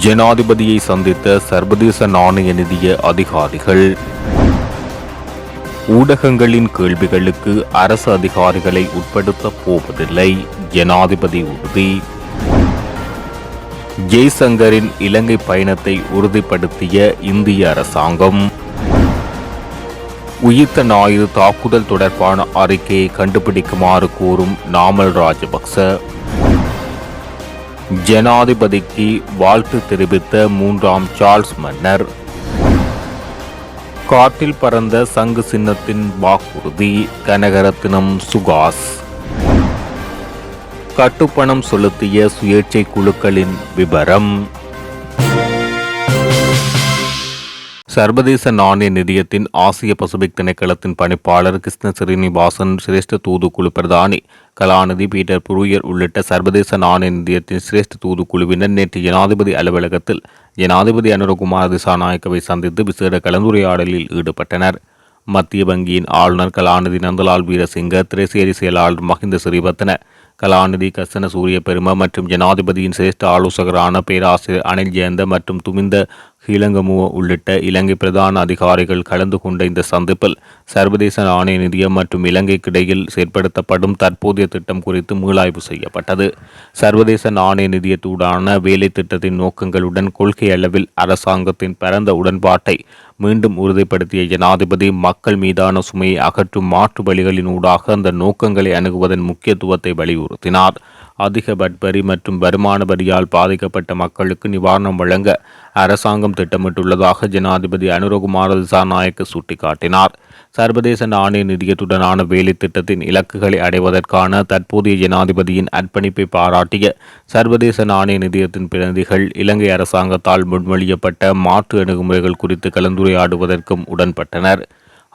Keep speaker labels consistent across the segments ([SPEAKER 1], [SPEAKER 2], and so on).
[SPEAKER 1] ஜனாதிபதியை சந்தித்த சர்வதேச நாணய நிதிய அதிகாரிகள். ஊடகங்களின் கேள்விகளுக்கு அரசு அதிகாரிகளை உட்படுத்தப் போவதில்லை. ஜனாதிபதி உறுதி. ஜெய்சங்கரின் இலங்கை பயணத்தை உறுதிப்படுத்திய இந்திய அரசாங்கம். உயிர்த்த ஞாயிறு தாக்குதல் தொடர்பான அறிக்கையை கண்டுபிடிக்குமாறு கூறும் நாமல் ராஜபக்ச. ஜனாதிபதிக்கு வாழ்த்து தெரிவித்த மூன்றாம் சார்ல்ஸ் மன்னர். காட்டில் பறந்த சங்கு சின்னத்தின் வாக்குறுதி கனகரத்தினம் சுகாஸ். கட்டுப்பணம் செலுத்திய சுயேட்சை குழுக்களின் விபரம் சர்வதேச நாணய நிதியத்தின் ஆசிய பசிபிக் திணைக்களத்தின் பணிப்பாளர் கிருஷ்ண ஸ்ரீனிவாசன் சிரேஷ்ட தூதுக்குழு பிரதானி கலாநிதி பீட்டர் புரூயர் உள்ளிட்ட சர்வதேச நாணய நிதியத்தின் சிரேஷ்ட தூதுக்குழுவினர் நேற்று ஜனாதிபதி அலுவலகத்தில் ஜனாதிபதி அனுரகுமார் திசாநாயக்கவை சந்தித்து விசேட கலந்துரையாடலில் ஈடுபட்டனர். மத்திய வங்கியின் ஆளுநர் கலாநிதி நந்தலால் வீரசிங்க திரைசேரி செயலாளர் மஹிந்த ஸ்ரீவர்த்தன கலாநிதி கசன சூரிய பெரும மற்றும் ஜனாதிபதியின் சிரேஷ்ட ஆலோசகரான பேராசிரியர் அனில் ஜெயந்த மற்றும் துமிந்த ஹீலங்கமுவ உள்ளிட்ட இலங்கை பிரதான அதிகாரிகள் கலந்து கொண்ட இந்த சந்திப்பில் சர்வதேச நாணய நிதியம் மற்றும் இலங்கைக்கிடையில் செயற்படுத்தப்படும் தற்போதைய திட்டம் குறித்து மீளாய்வு செய்யப்பட்டது. சர்வதேச நாணய நிதியத்துடான வேலை திட்டத்தின் நோக்கங்களுடன் கொள்கை அளவில் அரசாங்கத்தின் பரந்த உடன்பாட்டை மீண்டும் உறுதிப்படுத்திய ஜனாதிபதி மக்கள் மீதான சுமையை அகற்றும் மாற்று வழிகளின் ஊடாக அந்த நோக்கங்களை அணுகுவதன் முக்கியத்துவத்தை வலியுறுத்தினார். அதிக வட்வரி மற்றும் வருமான வரியால் பாதிக்கப்பட்ட மக்களுக்கு நிவாரணம் வழங்க அரசாங்கம் திட்டமிட்டுள்ளதாக ஜனாதிபதி அனுரகுமார திசாநாயக்க சுட்டிக்காட்டினார். சர்வதேச நாணய நிதியத்துடனான வேலை திட்டத்தின் இலக்குகளை அடைவதற்கான தற்போதைய ஜனாதிபதியின் அர்ப்பணிப்பை பாராட்டிய சர்வதேச நாணய நிதியத்தின் பிரதிநிதிகள் இலங்கை அரசாங்கத்தால் முன்மொழியப்பட்ட மாற்று அணுகுமுறைகள் குறித்து கலந்துரையாடுவதற்கும் உடன்பட்டனர்.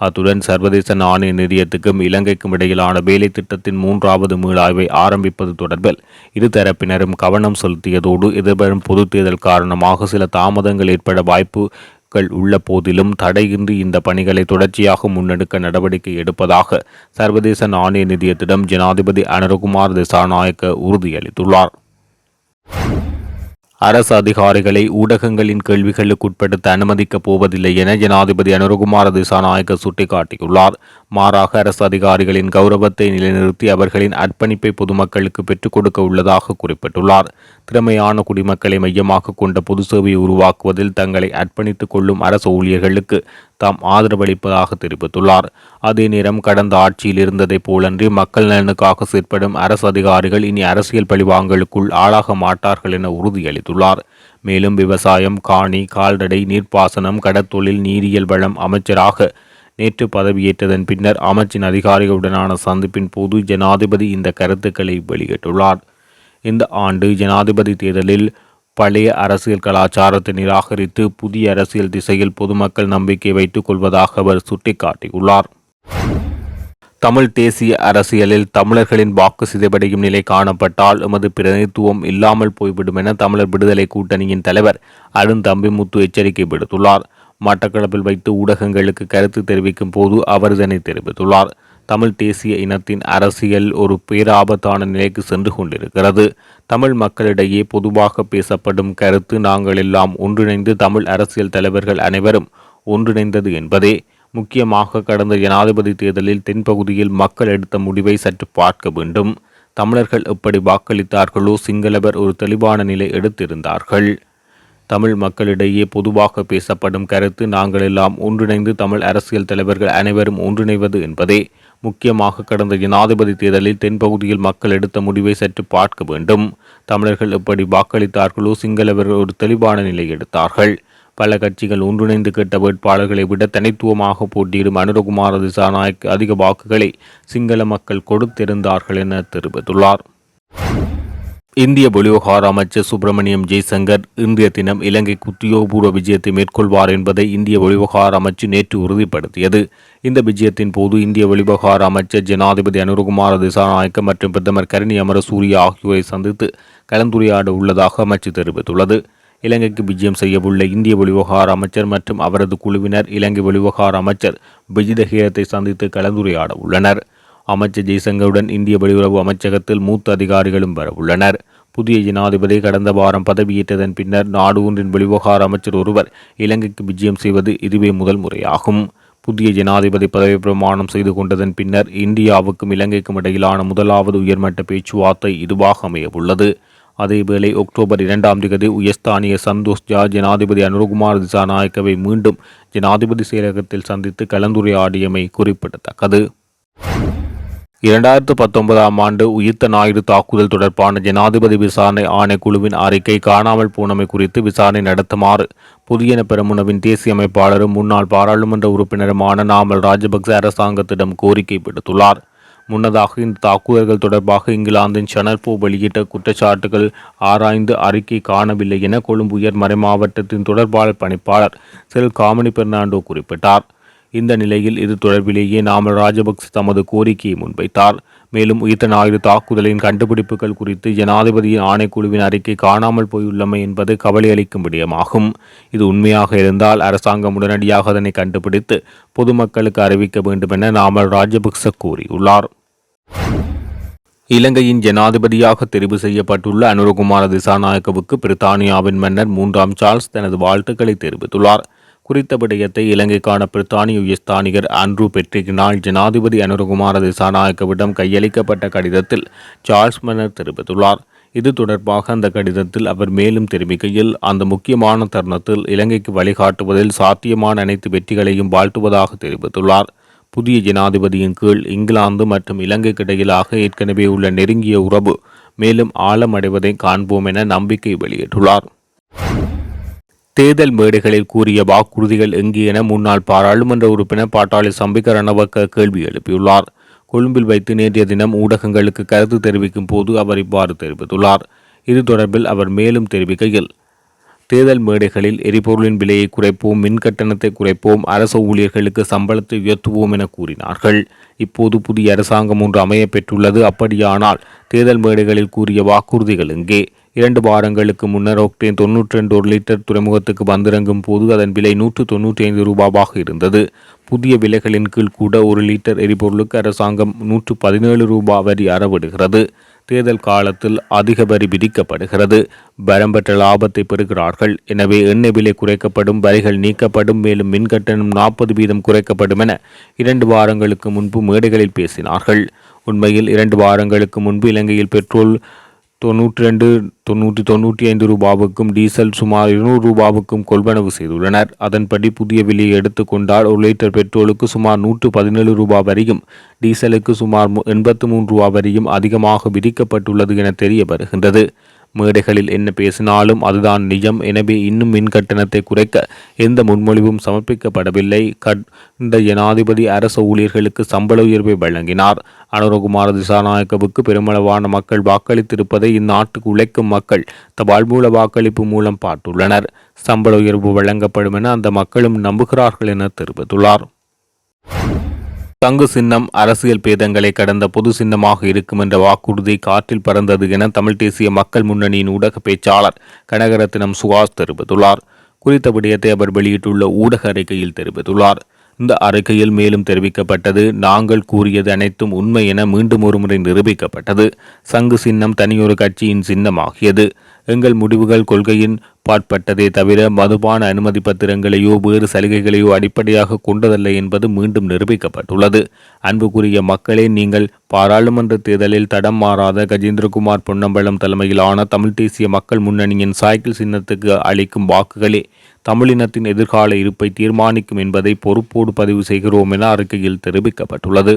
[SPEAKER 1] அத்துடன் சர்வதேச நாணய நிதியத்துக்கும் இலங்கைக்கும் இடையிலான வேலை திட்டத்தின் மூன்றாவது மீளாய்வை ஆரம்பிப்பது தொடர்பில் இருதரப்பினரும் கவனம் செலுத்தியதோடு எதிர்வரும் பொது தேர்தல் காரணமாக சில தாமதங்கள் ஏற்பட வாய்ப்புகள் உள்ள போதிலும் தடையின்றி இந்த பணிகளை தொடர்ச்சியாக முன்னெடுக்க நடவடிக்கை எடுப்பதாக சர்வதேச நாணய நிதியத்திடம் ஜனாதிபதி அனுரகுமார் திசாநாயக்க உறுதியளித்துள்ளார். அரசு அதிகாரிகளை ஊடகங்களின் கேள்விகளுக்கு உட்படுத்த அனுமதிக்கப் போவதில்லை என ஜனாதிபதி அனுரகுமார திசாநாயக்க சுட்டிக்காட்டியுள்ளார். மாறாக அரசு அதிகாரிகளின் கௌரவத்தை நிலைநிறுத்தி அவர்களின் அர்ப்பணிப்பை பொதுமக்களுக்கு பெற்றுக் கொடுக்க உள்ளதாக குறிப்பிட்டுள்ளார். திறமையான குடிமக்களை மையமாக கொண்ட பொது சேவையை உருவாக்குவதில் தங்களை அர்ப்பணித்துக் கொள்ளும் அரசு ஊழியர்களுக்கு தாம் ஆதரவளிப்பதாக தெரிவித்துள்ளார். அதே நேரம் கடந்த ஆட்சியில் இருந்ததைப் போலன்றி மக்கள் நலனுக்காக செயற்படும் அரசு அதிகாரிகள் இனி அரசியல் பழிவாங்கலுக்குள் ஆளாக மாட்டார்கள் என உறுதியளித்துள்ளார். மேலும் விவசாயம் காணி கால்நடை நீர்ப்பாசனம் கடற்தொழில் நீரியல் வளம் அமைச்சராக நேற்று பதவியேற்றதன் பின்னர் அமைச்சின் அதிகாரிகளுடனான சந்திப்பின் போது ஜனாதிபதி இந்த கருத்துக்களை வெளியிட்டுள்ளார். இந்த ஆண்டு ஜனாதிபதி தேர்தலில் பழைய அரசியல் கலாச்சாரத்தை நிராகரித்து புதிய அரசியல் திசையில் பொதுமக்கள் நம்பிக்கை வைத்துக் கொள்வதாக அவர் சுட்டிக்காட்டியுள்ளார். தமிழ் தேசிய அரசியலில் தமிழர்களின் வாக்கு சிதைவடையும் நிலை காணப்பட்டால் எமது பிரதிநிதித்துவம் இல்லாமல் போய்விடும் என தமிழர் விடுதலை கூட்டணியின் தலைவர் அருந்தம்பிமுத்து எச்சரிக்கை விடுத்துள்ளார். மட்டக்களப்பில் வைத்து ஊடகங்களுக்கு கருத்து தெரிவிக்கும் போது அவர் இதனை தெரிவித்துள்ளார். தமிழ் தேசிய இனத்தின் அரசியல் ஒரு பேராபத்தான நிலைக்கு சென்று கொண்டிருக்கிறது. தமிழ் மக்களிடையே பொதுவாக பேசப்படும் கருத்து நாங்கள் எல்லாம் ஒன்றிணைந்து தமிழ் அரசியல் தலைவர்கள் அனைவரும் ஒன்றிணைந்தது என்பதே. முக்கியமாக கடந்த ஜனாதிபதி தேர்தலில் தென்பகுதியில் மக்கள் எடுத்த முடிவை சற்று பார்க்க வேண்டும். தமிழர்கள் எப்படி வாக்களித்தார்களோ சிங்களவர் ஒரு தெளிவான நிலை எடுத்திருந்தார்கள். தமிழ் மக்களிடையே பொதுவாக பேசப்படும் கருத்து நாங்கள் எல்லாம் ஒன்றிணைந்து தமிழ் அரசியல் தலைவர்கள் அனைவரும் ஒன்றிணைவது என்பதே. முக்கியமாக கடந்த ஜனாதிபதி தேர்தலில் தென்பகுதியில் மக்கள் எடுத்த முடிவை சற்று பார்க்க வேண்டும். தமிழர்கள் எப்படி வாக்களித்தார்களோ சிங்களவர்கள் ஒரு தெளிவான நிலை எடுத்தார்கள். பல கட்சிகள் ஒன்றிணைந்து கேட்ட வேட்பாளர்களை விட தனித்துவமாக போட்டியிடும் அனுரகுமார திசாநாயக் அதிக வாக்குகளை சிங்கள மக்கள் கொடுத்திருந்தார்கள் என தெரிவித்துள்ளார். இந்திய வெளிவகார அமைச்சர் சுப்பிரமணியம் ஜெய்சங்கர் இன்றைய தினம் இலங்கைக்கு உத்தியோகபூர்வ விஜயத்தை மேற்கொள்வார் என்பதை இந்திய வெளிவகார அமைச்சு நேற்று உறுதிப்படுத்தியது. இந்த விஜயத்தின் போது இந்திய வெளிவகார அமைச்சர் ஜனாதிபதி அனுருகுமார திசாநாயக்க மற்றும் பிரதமர் கரணி அமரசூரிய ஆகியோரை சந்தித்து கலந்துரையாட உள்ளதாக அமைச்சு தெரிவித்துள்ளது. இலங்கைக்கு விஜயம் செய்யவுள்ள இந்திய வெளிவகார அமைச்சர் மற்றும் அவரது குழுவினர் இலங்கை வெளிவகார அமைச்சர் விஜிதஹீரத்தை சந்தித்து கலந்துரையாட உள்ளனர். அமைச்சர் ஜெய்சங்கருடன் இந்திய வெளியுறவு அமைச்சகத்தில் மூத்த அதிகாரிகளும் வரவுள்ளனர் புதிய ஜனாதிபதி கடந்த வாரம் பதவியேற்றதன் பின்னர் நாடு ஒன்றின் வெளிவகார அமைச்சர் ஒருவர் இலங்கைக்கு விஜயம் செய்வது இதுவே முதல் முறையாகும். புதிய ஜனாதிபதி பதவி பிரமாணம் செய்து கொண்டதன் பின்னர் இந்தியாவுக்கும் இலங்கைக்கும் இடையிலான முதலாவது உயர்மட்ட பேச்சுவார்த்தை இதுவாக அமையவுள்ளது. அதேவேளை அக்டோபர் இரண்டாம் தேதி உயர்ஸ்தானிய சந்தோஷ் ஜா ஜனாதிபதி அனுரகுமார் திசாநாயக்கவை மீண்டும் ஜனாதிபதி செயலகத்தில் சந்தித்து கலந்துரையாடியமை குறிப்பிடத்தக்கது. இரண்டாயிரத்து பத்தொன்பதாம் ஆண்டு உயிர்த்த ஞாயிறு தாக்குதல் தொடர்பான ஜனாதிபதி விசாரணை ஆணைக்குழுவின் அறிக்கை காணாமல் போனமை குறித்து விசாரணை நடத்துமாறு புதியன பெருமுனவின் தேசிய அமைப்பாளரும் முன்னாள் பாராளுமன்ற உறுப்பினருமான நாமல் ராஜபக்ச அரசாங்கத்திடம் கோரிக்கை விடுத்துள்ளார். முன்னதாக இந்த தாக்குதல்கள் தொடர்பாக இங்கிலாந்தின் சனர்போ வெளியிட்ட குற்றச்சாட்டுகள் ஆராய்ந்து அறிக்கை காணவில்லை என கொழும்பு உயர் மறைமாவட்டத்தின் தொடர்பாளர் பணிப்பாளர் செல் காமனி பெர்னாண்டோ குறிப்பிட்டார். இந்த நிலையில் இது தொடர்பிலேயே நாமல் ராஜபக்ச தமது கோரிக்கையை முன்வைத்தார். மேலும் உயிர்த்த ஞாயிறு தாக்குதலின் கண்டுபிடிப்புகள் குறித்து ஜனாதிபதியின் ஆணைக்குழுவின் அறிக்கை காணாமல் போயுள்ளமை என்பது கவலையளிக்கும் விடயமாகும். இது உண்மையாக இருந்தால் அரசாங்கம் உடனடியாக அதனை கண்டுபிடித்து பொதுமக்களுக்கு அறிவிக்க வேண்டும் என நாமல் ராஜபக்ச கூறியுள்ளார். இலங்கையின் ஜனாதிபதியாக தெரிவு செய்யப்பட்டுள்ள அனுரகுமார திசாநாயக்கவுக்கு பிரித்தானியாவின் மன்னர் மூன்றாம் சார்ல்ஸ் தனது வாழ்த்துக்களை தெரிவித்துள்ளார். குறித்த விடயத்தை இலங்கைக்கான பிரித்தானிய உயர்ஸ்தானிகர் பெட்ரிக் நாள் ஜனாதிபதி அனுரகுமார திசாநாயக்கவிடம் கையளிக்கப்பட்ட கடிதத்தில் சார்ல்ஸ் மன்னர் தெரிவித்துள்ளார். இது தொடர்பாக அந்த கடிதத்தில் அவர் மேலும் தெரிவிக்கையில் அந்த முக்கியமான தருணத்தில் இலங்கைக்கு வழிகாட்டுவதில் சாத்தியமான அனைத்து வெற்றிகளையும் வாழ்த்துவதாக தெரிவித்துள்ளார். புதிய ஜனாதிபதியின் கீழ் இங்கிலாந்து மற்றும் இலங்கைக்கு இடையிலாக ஏற்கனவே உள்ள நெருங்கிய உறவு மேலும் ஆழமடைவதை காண்போம் என நம்பிக்கை வெளியிட்டுள்ளார். தேர்தல் மேடைகளில் கூறிய வாக்குறுதிகள் எங்கே என முன்னாள் பாராளுமன்ற உறுப்பினர் பாட்டாளி சம்பிக்க ரணவக்க கேள்வி எழுப்பியுள்ளார். கொழும்பில் வைத்து நேற்றைய தினம் ஊடகங்களுக்கு கருத்து தெரிவிக்கும் போது அவர் இவ்வாறு தெரிவித்துள்ளார். இது தொடர்பில் அவர் மேலும் தெரிவிக்கையில் தேர்தல் மேடைகளில் எரிபொருளின் விலையை குறைப்போம் மின் கட்டணத்தை குறைப்போம் அரசு ஊழியர்களுக்கு சம்பளத்தை உயர்த்துவோம் என கூறினார்கள். இப்போது புதிய அரசாங்கம் ஒன்று அமைய பெற்றுள்ளது. அப்படியானால் தேர்தல் மேடைகளில் கூறிய வாக்குறுதிகள் எங்கே? இரண்டு வாரங்களுக்கு முன்னர் ஒக்டேன் தொன்னூற்றி ரெண்டு ஒரு லிட்டர் துறைமுகத்துக்கு வந்திறங்கும் போது அதன் விலை நூற்று தொன்னூற்றி ஐந்து ரூபாவாக இருந்தது. புதிய விலைகளின் கீழ் கூட ஒரு லிட்டர் எரிபொருளுக்கு அரசாங்கம் நூற்று பதினேழு ரூபாய் வரி அறவிடுகிறது. தேர்தல் காலத்தில் அதிக வரி விதிக்கப்படுகிறது. வரம்பற்ற லாபத்தை பெறுகிறார்கள். எனவே எண்ணெய் விலை குறைக்கப்படும் வரிகள் நீக்கப்படும் மேலும் மின்கட்டணம் நாற்பது வீதம் குறைக்கப்படும் என இரண்டு வாரங்களுக்கு முன்பு மேடைகளில் பேசினார்கள். உண்மையில் இரண்டு வாரங்களுக்கு முன்பு இலங்கையில் பெட்ரோல் தொன்னூற்றி ரெண்டு தொன்னூற்றி தொன்னூற்றி ஐந்து ரூபாவுக்கும் டீசல் சுமார் இருநூறு ரூபாவுக்கும் கொள்வனவு செய்துள்ளனர். அதன்படி புதிய விலையை எடுத்துக்கொண்டால் ஒரு லிட்டர் பெட்ரோலுக்கு சுமார் நூற்று பதினேழு ரூபாய் வரையும் டீசலுக்கு சுமார் எண்பத்து மூன்று ரூபாய் வரையும் அதிகமாக விதிக்கப்பட்டுள்ளது என தெரிய வருகின்றது மேடைகளில் என்ன பேசினாலும் அதுதான் நிஜம். எனவே இன்னும் மின் கட்டணத்தை குறைக்க எந்த முன்மொழிவும் சமர்ப்பிக்கப்படவில்லை. கண்ட ஜனாதிபதி அரசு ஊழியர்களுக்கு சம்பள உயர்வை வழங்கினார். அனுரகுமார திசாநாயக்கவுக்கு பெருமளவான மக்கள் வாக்களித்திருப்பதை இந்நாட்டுக்கு உழைக்கும் மக்கள் தபால் மூல வாக்களிப்பு மூலம் பார்த்துள்ளனர். சம்பள உயர்வு வழங்கப்படும் என அந்த மக்களும் நம்புகிறார்கள் என தெரிவித்துள்ளார். தங்கு சின்னம் அரசியல் பேதங்களை கடந்த பொது சின்னமாக இருக்கும் என்ற வாக்குறுதி காற்றில் பறந்தது என தமிழ் தேசிய மக்கள் முன்னணியின் ஊடக பேச்சாளர் கனகரத்தினம் சுகாஷ் தெரிவித்துள்ளார். குறித்த விடயத்தை அவர் வெளியிட்டுள்ள ஊடக அறிக்கையில் தெரிவித்துள்ளார். இந்த அறிக்கையில் மேலும் தெரிவிக்கப்பட்டது நாங்கள் கூறியது அனைத்தும் உண்மை என மீண்டும் ஒருமுறை நிரூபிக்கப்பட்டது. சங்கு சின்னம் தனியொரு கட்சியின் சின்னமாகியது. எங்கள் முடிவுகள் கொள்கையின் பாட்பட்டதே தவிர மதுபான அனுமதி பத்திரங்களையோ வேறு சலுகைகளையோ அடிப்படையாக கொண்டதல்ல என்பது மீண்டும் நிரூபிக்கப்பட்டுள்ளது. அன்புக்குரிய மக்களே நீங்கள் பாராளுமன்ற தேர்தலில் தடம் மாறாத கஜேந்திரகுமார் பொன்னம்பலம் தலைமையிலான தமிழ் தேசிய மக்கள் முன்னணியின் சாய்க்கிள் சின்னத்துக்கு அளிக்கும் வாக்குகளே. தமிழினத்தின் எதிர்கால இருப்பை தீர்மானிக்கும் என்பதை பொறுப்போடு பதிவு செய்கிறோம் என அறிக்கையில் தெரிவிக்கப்பட்டுள்ளது.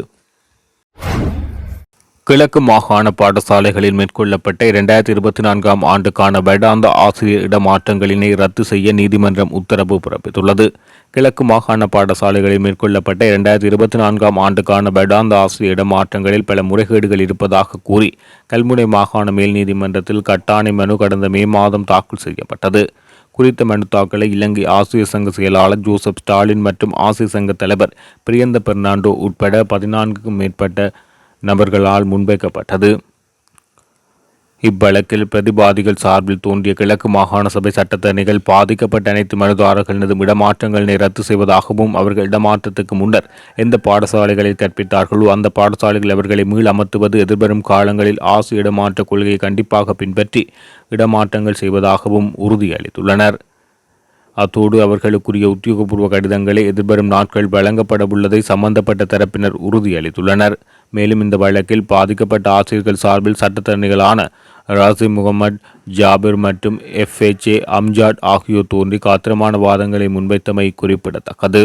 [SPEAKER 1] கிழக்கு மாகாண பாடசாலைகளில் மேற்கொள்ளப்பட்ட இரண்டாயிரத்தி இருபத்தி நான்காம் ஆண்டுக்கான வேடாந்த ஆசிரியர் இடமாற்றங்களினை ரத்து செய்ய நீதிமன்றம் உத்தரவு பிறப்பித்துள்ளது. கிழக்கு மாகாண பாடசாலைகளில் மேற்கொள்ளப்பட்ட இரண்டாயிரத்தி இருபத்தி நான்காம் ஆண்டுக்கான வேடாந்த ஆசிரியர் இடமாற்றங்களில் பல முறைகேடுகள் இருப்பதாக கூறி கல்முனை மாகாண மேல் நீதிமன்றத்தில் கட்டாணை மனு கடந்த மே மாதம் தாக்கல் செய்யப்பட்டது. குறித்த மனு தாக்கலை இலங்கை ஆசிரியர் சங்க செயலாளர் ஜோசப் ஸ்டாலின் மற்றும் ஆசிரியர் சங்க தலைவர் பிரியந்த பெர்னாண்டோ உட்பட பதினான்குக்கும் மேற்பட்ட நபர்களால் முன்வைக்கப்பட்டது. இவ்வழக்கில் பிரதிவாதிகள் சார்பில் தோன்றிய கிழக்கு மாகாண சபை சட்டத்தரணிகள் பாதிக்கப்பட்ட அனைத்து மனுதாரர்களினதும் இடமாற்றங்களை ரத்து செய்வதாகவும் அவர்கள் இடமாற்றத்துக்கு முன்னர் எந்த பாடசாலைகளில் கற்பித்தார்களோ அந்த பாடசாலைகள் அவர்களை மீள் அமர்த்துவது எதிர்வரும் காலங்களில் ஆசு இடமாற்ற கொள்கையை கண்டிப்பாக பின்பற்றி இடமாற்றங்கள் செய்வதாகவும் உறுதியளித்துள்ளனர். அத்தோடு அவர்களுக்குரிய உத்தியோகபூர்வ கடிதங்களை எதிர்வரும் நாட்கள் வழங்கப்படவுள்ளதை சம்பந்தப்பட்ட தரப்பினர் உறுதியளித்துள்ளனர். மேலும் இந்த வழக்கில் பாதிக்கப்பட்ட ஆசிரியர்கள் சார்பில் சட்டத்தரணிகளான ராசி முகமது ஜாபிர் மற்றும் எஃப்எச்ஏ அம்ஜாட் ஆகியோர் தோன்றி காத்திரமான வாதங்களை முன்வைத்தமை குறிப்பிடத்தக்கது.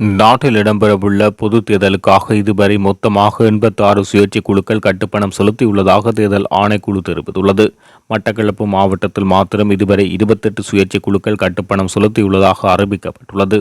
[SPEAKER 1] நாட்டில் இடம்பெறவுள்ள பொது தேர்தலுக்காக இதுவரை மொத்தமாக எண்பத்தாறு சுயேட்சை குழுக்கள் கட்டுப்பணம் செலுத்தியுள்ளதாக தேர்தல் ஆணைக்குழு தெரிவித்துள்ளது. மட்டக்களப்பு மாவட்டத்தில் மாத்திரம் இதுவரை இருபத்தெட்டு சுயேட்சை குழுக்கள் கட்டுப்பணம் செலுத்தியுள்ளதாக அறிவிக்கப்பட்டுள்ளது.